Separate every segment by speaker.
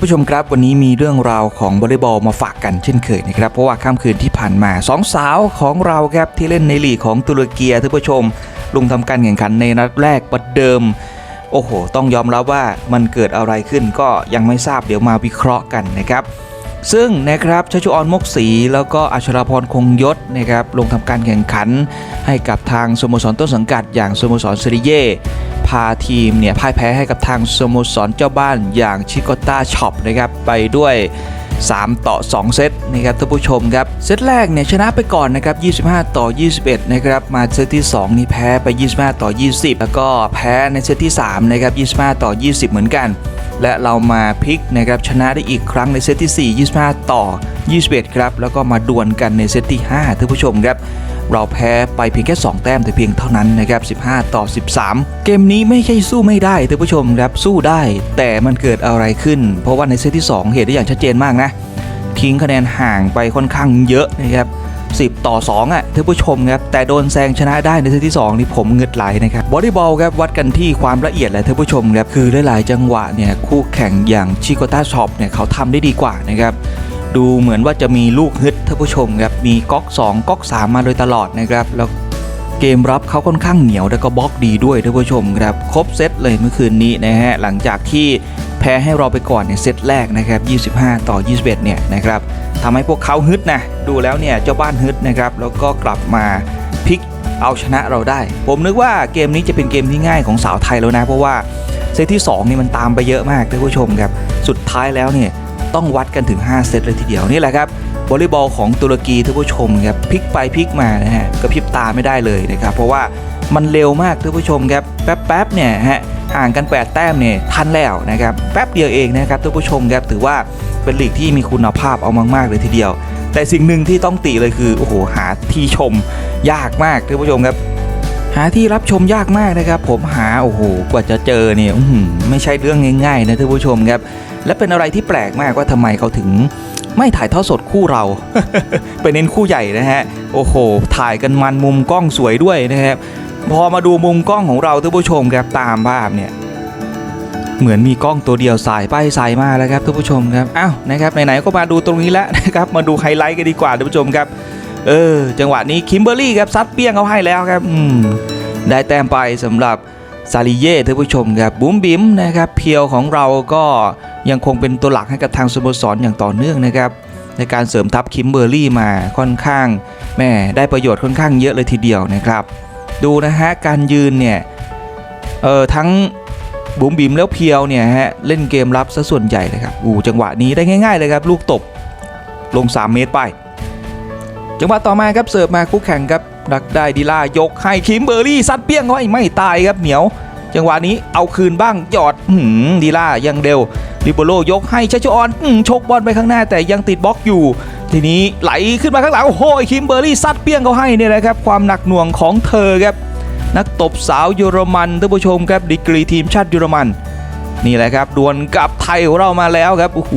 Speaker 1: านผู้ชมครับวันนี้มีเรื่องราวของวอลเลย์บอลมาฝากกันเช่นเคยนะครับเพราะว่าค่ำคืนที่ผ่านมาสองสาวของเราครับที่เล่นในลีกของตุรกีท่านผู้ชม ลงทำการแข่งขันในนัดแรกประเดิม โอ้โห ต้องยอมรับว่ามันเกิดอะไรขึ้นก็ยังไม่ทราบเดี๋ยวมาวิเคราะห์กันนะครับ ซึ่งนะครับชัชชุออนมกศรีแล้วก็อัชราพรคงยศนะครับลงทำการแข่งขัน ให้กับทางสโมสรต้นสังกัดอย่างสโมสรเซริเย่พาทีมเนี่ยพ่ายแพ้ให้กับทางสโมสรเจ้าบ้านอย่างชิโกต้าช็อปนะครับไปด้วย 3 ต่อ 2 เซตนะครับท่านผู้ชมครับเซตแรกเนี่ยชนะไปก่อนนะครับ 25 ต่อ 21 นะครับมาเซตที่ 2 นี่แพ้ไป 25 ต่อ 20 แล้วก็แพ้ในเซตที่ 3 นะครับ 25 ต่อ 20 เหมือนกัน และเรามาพลิกนะครับชนะได้อีกครั้งในเซตที่ 4 25 ต่อ 21 ครับ แล้วก็มาดวลกันในเซตที่ 5ท่านผู้ชมครับเราแพ้ไปเพียงแค่ 2 แต้มแต่เพียงเท่านั้นนะครับ 15 ต่อ 13 เกมนี้ไม่ใช่สู้ไม่ได้ท่านผู้ชมครับสู้ได้ แต่มันเกิดอะไรขึ้น เพราะว่าในเซตที่ 2 เห็นได้อย่างชัดเจนมากนะ ทิ้งคะแนนห่างไปค่อนข้างเยอะนะครับ10 ต่อ 2 อะท่านผู้ชมครับ แต่โดนแซงชนะได้ในเซตที่ 2 นี่ผมเงืดไหลนะครับบอดี้บอลครับวัดกันที่ความละเอียดแหละท่านผู้ชมครับ คือหลาย ๆ จังหวะเนี่ยคู่แข่งอย่างชิโกต้าช็อปเนี่ยเขาทำได้ดีกว่านะครับ ดูเหมือนว่าจะมีลูกฮึดท่านผู้ชมครับมีก๊อก 2 ก๊อก 3 มาโดยตลอดนะครับ แล้วเกมรับเขาค่อนข้างเหนียวแล้วก็บล็อกดีด้วยท่านผู้ชมครับครบเซตเลยเมื่อคืนนี้นะฮะหลังจากที่แพ้ให้เราไปก่อนในเซตแรกนะครับ 25 ต่อ 21 เนี่ยนะครับทำให้พวกเขาฮึดนะดูแล้วเนี่ยเจ้าบ้านฮึดนะครับแล้วก็กลับมาพลิกเอาชนะเราได้ ผมนึกว่าเกมนี้จะเป็นเกมที่ง่ายของสาวไทยแล้วนะ เพราะว่าเซตที่2นี่มันตามไปเยอะมากท่านผู้ชมครับ สุดท้ายแล้วเนี่ย ต้องวัดกันถึง 5 เซตเลยทีเดียวนี่แหละครับวอลเลย์บอลของตุรกีท่านผู้ชมครับพลิกไปพลิกมานะฮะกระพริบตาไม่ได้เลยนะครับเพราะว่ามันเร็วมากท่านผู้ชมครับแป๊บๆเนี่ยฮะห่างกัน 8 แต้มเนี่ยทันแล้วนะครับแป๊บเดียวเองนะครับท่านผู้ชมครับถือว่าเป็นลีกที่มีคุณภาพเอามากๆเลยทีเดียว แต่สิ่งหนึ่งที่ต้องติเลยคือโอ้โหหาที่ชมยากมากท่านผู้ชมครับหาที่รับชมยากมากนะครับ ผมหาโอ้โหกว่าจะเจอเนี่ยไม่ใช่เรื่องง่ายๆนะท่านผู้ชมครับ และเป็นอะไรที่แปลกมากว่าทำไมเขาถึงไม่ถ่ายทอดสดคู่เราไปเน้นคู่ใหญ่นะฮะ โอ้โห ถ่ายกันมันมุมกล้องสวยด้วยนะครับ พอมาดูมุมกล้องของเราท่านผู้ชมครับตามภาพเนี่ย เหมือนมีกล้องตัวเดียวสายไปสายมาแล้วครับท่านผู้ชมครับ อ้าวนะครับไหนๆก็มาดูตรงนี้แล้วนะครับ มาดูไฮไลท์กันดีกว่าท่านผู้ชมครับ เออ จังหวะนี้คิมเบอร์รี่ครับซัดเปี้ยงเขาให้แล้วครับ อืม ได้แต้มไปสำหรับซาลิเย่ท่านผู้ชมครับบุ้มบิมนะครับเพียวของเราก็ ยังคงเป็นตัวหลักให้กับทางสโมสรอย่างต่อเนื่องนะครับในการเสริมทัพคิมเบอร์รี่มาค่อนข้างแม่ได้ประโยชน์ค่อนข้างเยอะเลยทีเดียวนะครับ ดูนะฮะการยืนเนี่ยเออทั้งบุ๋มบิมแล้วเพียวเนี่ยฮะเล่นเกมรับซะส่วนใหญ่เลยครับอู้จังหวะนี้ได้ง่ายๆเลยครับลูกตบลง 3 เมตรไป จังหวะต่อมาครับเสิร์ฟมาคู่แข่งครับดักได้ดีล่ายกให้คิมเบอร์รี่ซัดเปี้ยงเขาไม่ตายครับเหนียว จังหวะนี้เอาคืนบ้างหยอดหืมดีล่ายังเร็วริโบโลยกให้ชัชออนอชกบอลไปข้างหน้าแต่ยังติดบล็อกอยู่ ทีนี้ไหลขึ้นมาข้างหลังโอ้โหคิมเบอร์รี่ซัดเปี้ยงเขาให้เนี่ยแหละครับความหนักหน่วงของเธอครับนักตบสาวเยอรมันท่านผู้ชมครับดีกรีทีมชาติเยอรมัน นี่แหละครับดวลกับไทยของเรามาแล้วครับโอ้โห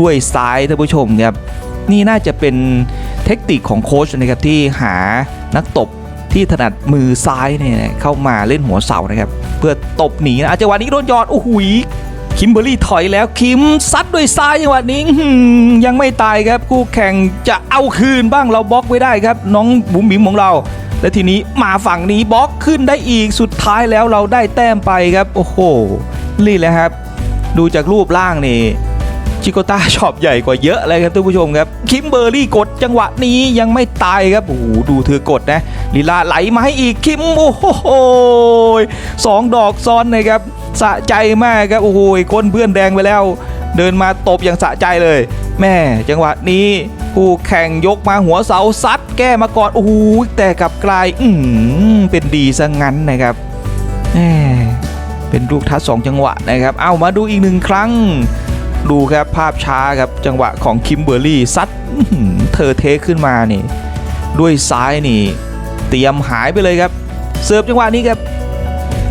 Speaker 1: ด้วยซ้ายท่านผู้ชมครับนี่น่าจะเป็นเทคนิคของโค้ชนะครับที่หานักตบที่ถนัดมือซ้ายเนี่ยเข้ามาเล่นหัวเสานะครับ พื่อตบหนีนะจังหวะนี้โดนยอดโอ้โหคิมเบอร์รี่ถอยแล้วคิมซัดด้วยซ้ายจังหวะนี้ยังไม่ตายครับคู่แข่งจะเอาคืนบ้างเราบล็อกไว้ได้ครับ น้องบุ๋มบิ๋มของเรา และทีนี้มาฝั่งนี้บล็อกขึ้นได้อีกสุดท้ายแล้วเราได้แต้มไปครับ โอ้โหนี่แหละครับ ดูจากรูปร่างนี่ ชิโกต้าชอบใหญ่กว่าเยอะเลยครับท่านผู้ชมครับ คิมเบอร์รี่กดจังหวะนี้ยังไม่ตายครับโอ้โหดูเธอกดนะลีลาไหลมาให้อีกคิมโอ้โหสองดอกซ้อนนะครับสะใจมากครับโอ้โหก้นเพื่อนแดงไปแล้ว เดินมาตบอย่างสะใจเลย แม่จังหวะนี้ผู้แข่งยกมาหัวเสาซัดแก้มาก่อนโอ้โหแต่กลับกลายอืมเป็นดีซะงั้นนะครับแหมเป็นลูกทัดสองจังหวะนะครับ เอามาดูอีกหนึ่งครั้ง ดูครับภาพช้าครับจังหวะของคิมเบอร์รี่ซัดเธอเทขึ้นมานี่ ด้วยซ้ายนี่ เตรียมหายไปเลยครับ เสิร์ฟจังหวะนี้ครับ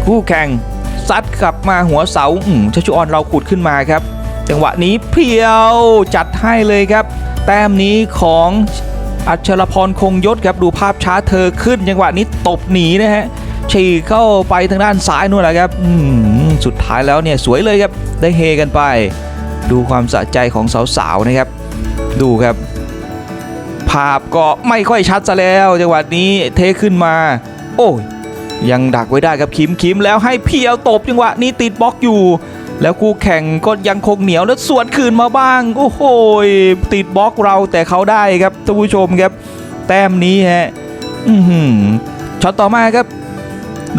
Speaker 1: คู่แข่งซัดกลับมาหัวเสาชัชออนเราขุดขึ้นมาครับ จังหวะนี้เพียวจัดให้เลยครับ แต้มนี้ของอัชรพรคงยศครับดูภาพช้าเธอขึ้น จังหวะนี้ตบหนีนะฮะฉีกเข้าไปทางด้านซ้ายนู่นแหละครับสุดท้ายแล้วเนี่ยสวยเลยครับได้เฮกันไป ดูความสะใจของสาวๆนะครับ ดูครับ ภาพก็ไม่ค่อยชัดซะแล้วจังหวะนี้เทขึ้นมา โอ้ยยังดักไว้ได้ครับคิมคิมแล้วให้เพียวตบจังหวะนี้ติดบล็อกอยู่ แล้วคู่แข่งก็ยังคงเหนียวแล้วสวนคืนมาบ้าง โอ้โหยติดบล็อกเราแต่เขาได้ครับท่านผู้ชมครับ แต้มนี้ฮะช็อตต่อมาครับ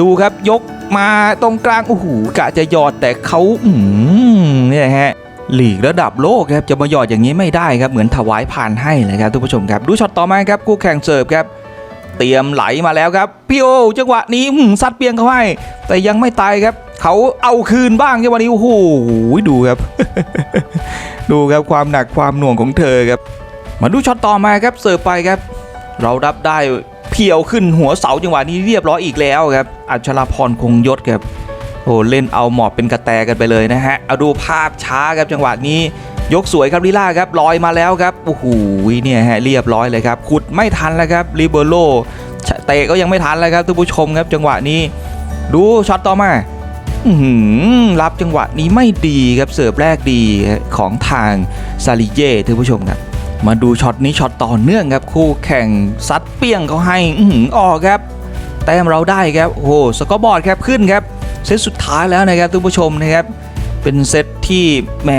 Speaker 1: ดูครับยกมาตรงกลางโอ้โหกะจะยอดแต่เขาอืม ลีกระดับโลกครับจะมาหยอดอย่างนี้ไม่ได้ครับเหมือนถวายผ่านให้เลยครับท่านผู้ชมครับดูช็อตต่อมาครับคู่แข่งเสิร์ฟครับเตรียมไหลมาแล้วครับพี่โอจังหวะนี้หือซัดเปียงเขาให้ แต่ยังไม่ตายครับ เขาเอาคืนบ้างจังหวะนี้โอ้โหดูครับ ดูครับความหนักความหน่วงของเธอครับ มาดูช็อตต่อมาครับเสิร์ฟไปครับ เรารับได้เพียวขึ้นหัวเสาจังหวะนี้เรียบร้อยอีกแล้วครับ อัชราพรคงยศครับ โอ้เล่นเอาหมอบเป็นกระแตกันไปเลยนะฮะ เอาดูภาพช้าครับจังหวะนี้ยกสวยครับลิล่าครับลอยมาแล้วครับโอ้โหเนี่ยฮะเรียบร้อยเลยครับขุดไม่ทันแล้วครับลิเบโรเตะก็ยังไม่ทันแล้วครับท่านผู้ชมครับจังหวะนี้ ดูช็อตต่อมาอื้อหือรับจังหวะนี้ไม่ดีครับเสิร์ฟแรกดีของทางซาลิเย่ท่านผู้ชมครับ มาดูช็อตนี้ช็อตต่อเนื่องครับคู่แข่งซัดเปี้ยงเขาให้อออออกครับแต้มเราได้ครับโอ้โหสกอร์บอร์ดครับขึ้นครับ เซตสุดท้ายแล้วนะครับท่านผู้ชมนะครับเป็นเซตที่แหม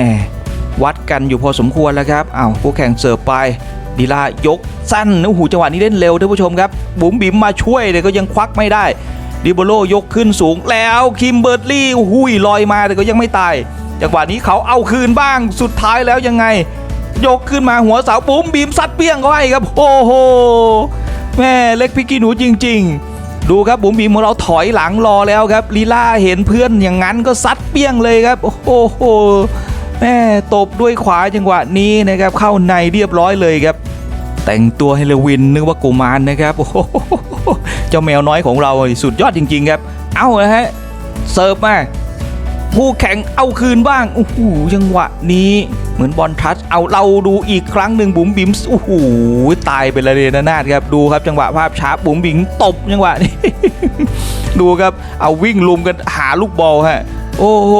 Speaker 1: วัดกันอยู่พอสมควรแล้วครับอ้าวคู่แข่งเสิร์ฟไปดีลายกสั้นโอ้โหจังหวะนี้เล่นเร็วท่านผู้ชมครับบุ๋มบิ๋มมาช่วยแต่ก็ยังควักไม่ได้ดิโบโลยกขึ้นสูงแล้วคิมเบิร์ลี่โอ้โหุยลอยมาแต่ก็ยังไม่ตายจังหวะนี้เขาเอาคืนบ้างสุดท้ายแล้วยังไง ยกขึ้นมาหัวเสาปุ้มบีมซัดเปี้ยงเขาให้ครับโอ้โหแม่เล็กพี่กีหนูจริง ๆ ดูครับบุ๋มบีมของเราถอยหลังรอแล้วครับลีล่าเห็นเพื่อนอย่างนั้นก็ซัดเปี้ยงเลยครับ โอ้โหแม่ตบด้วยขวาจังหวะนี้นะครับ เข้าในเรียบร้อยเลยครับ แต่งตัวให้เลวินนึกว่ากุมารนะครับโอ้โหเจ้าแมวน้อยของเราสุดยอดจริง ๆ ครับ เอ้านะฮะเสิร์ฟมา ผู้แข่งเอาคืนบ้างโอ้โหจังหวะนี้ เหมือนบอลทัชเอาเราดูอีกครั้งหนึ่งบุ๋มบิ๋มโอ้โหตายไปเลยนะนาดครับดูครับจังหวะภาพช้าบุ๋มบิ๋มตบจังหวะนี้ดูครับเอาวิ่งลุมกันหาลูกบอลฮะโอ้โห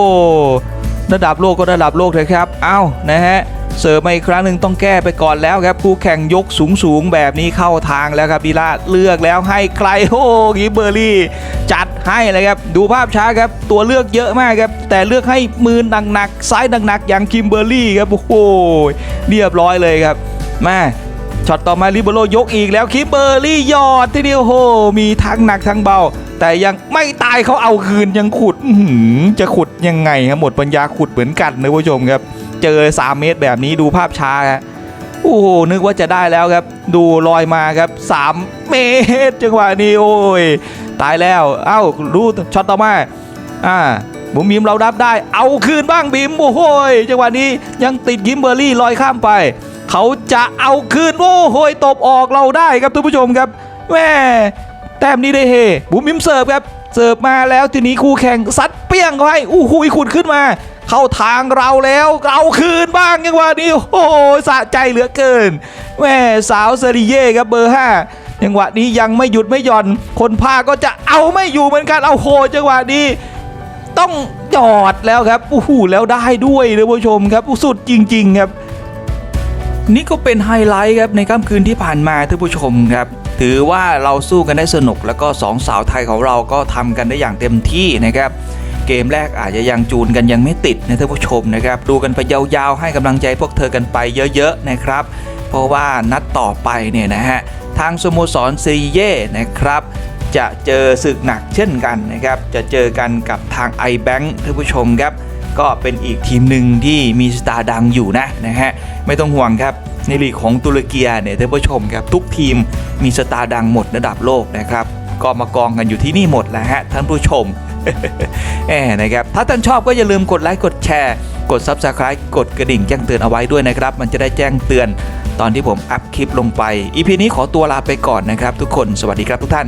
Speaker 1: ระดับโลกก็ระดับโลกเลยครับเอ้านะฮะเสิร์ฟมาอีกครั้งหนึ่งต้องแก้ไปก่อนแล้วครับคู่แข่งยกสูงสูงๆแบบนี้เข้าทางแล้วครับดีลาเลือกแล้วให้ใครโอ้กิเบอร์รี่ จัด ให้เลยครับ ดูภาพช้าครับ ตัวเลือกเยอะมากครับ แต่เลือกให้มือหนักๆซ้ายหนักๆอย่างคิมเบอร์รี่ครับ โอ้โห เรียบร้อยเลยครับมาช็อตต่อมาลิเบโรยกอีกแล้วคิมเบอร์รี่ยอดทีเดียวโอ้โห มีทั้งหนักทั้งเบา แต่ยังไม่ตายเขาเอาคืนยังขุดจะขุดยังไงครับหมดปัญญาขุดเหมือนกันนะผู้ชมครับ เจอ 3 เมตรแบบนี้ดูภาพช้าครับโอ้โหนึกว่าจะได้แล้วครับ ดูลอยมาครับ 3 เมตร จังหวะนี้โอ้ย ตายแล้ว เอ้าดูช็อตต่อมาอ่าบุ๋มบิมเรารับได้ เอาคืนบ้างบิมโอ้โหยจังหวะนี้ยังติดกิมเบอร์รี่ลอยข้ามไป เขาจะเอาคืนโอ้โหยตบออกเราได้ครับท่านผู้ชมครับแม่แต้มนี้ได้เฮบุ๋มบิมเสิร์ฟครับเสิร์ฟมาแล้วทีนี้คู่แข่งซัดเปี้ยงเขาให้อู้หูขุดขึ้นมา เข้าทางเราแล้วเราคืนบ้างยังว่านี้โอ้โหสะใจเหลือเกินแม่สาวเซรีเย่ครับเบอร์ห้า จังหวะนี้ยังไม่หยุดไม่หย่อน คนพาก็จะเอาไม่อยู่เหมือนกันเอาโหจังหวะนี้ต้องจอดแล้วครับโอ้โหแล้วได้ด้วยนะผู้ชมครับสุดจริง ๆครับ นี่ก็เป็นไฮไลท์ครับในค่ำคืนที่ผ่านมาท่านผู้ชมครับถือว่าเราสู้กันได้สนุกแล้วก็สองสาวไทยของเราก็ทำกันได้อย่างเต็มที่นะครับเกมแรกอาจจะยังจูนกันยังไม่ติดนะท่านผู้ชมนะครับ ดูกันไปยาวๆ ให้กำลังใจพวกเธอกันไปเยอะๆนะครับ เพราะว่านัดต่อไปเนี่ยนะฮะ ทางสโมสรซีเย่นะครับ จะเจอศึกหนักเช่นกันนะครับ จะเจอกันกับทาง iBank ท่านผู้ชมครับ ก็เป็นอีกทีมหนึ่งที่มีสตาร์ดังอยู่นะนะฮะไม่ต้องห่วงครับในลีกของตุรกีเนี่ยท่านผู้ชมครับทุกทีมมีสตาร์ดังหมดระดับโลกนะครับก็มากองกันอยู่ที่นี่หมดแหละฮะท่านผู้ชมแหมนะครับถ้าท่านชอบก็อย่าลืมกดไลค์กดแชร์ กด Subscribe กดกระดิ่งแจ้งเตือนเอาไว้ด้วยนะครับ มันจะได้แจ้งเตือน ตอนที่ผมอัพคลิปลงไปอีพีนี้ขอตัวลาไปก่อนนะครับ ทุกคนสวัสดีครับทุกท่าน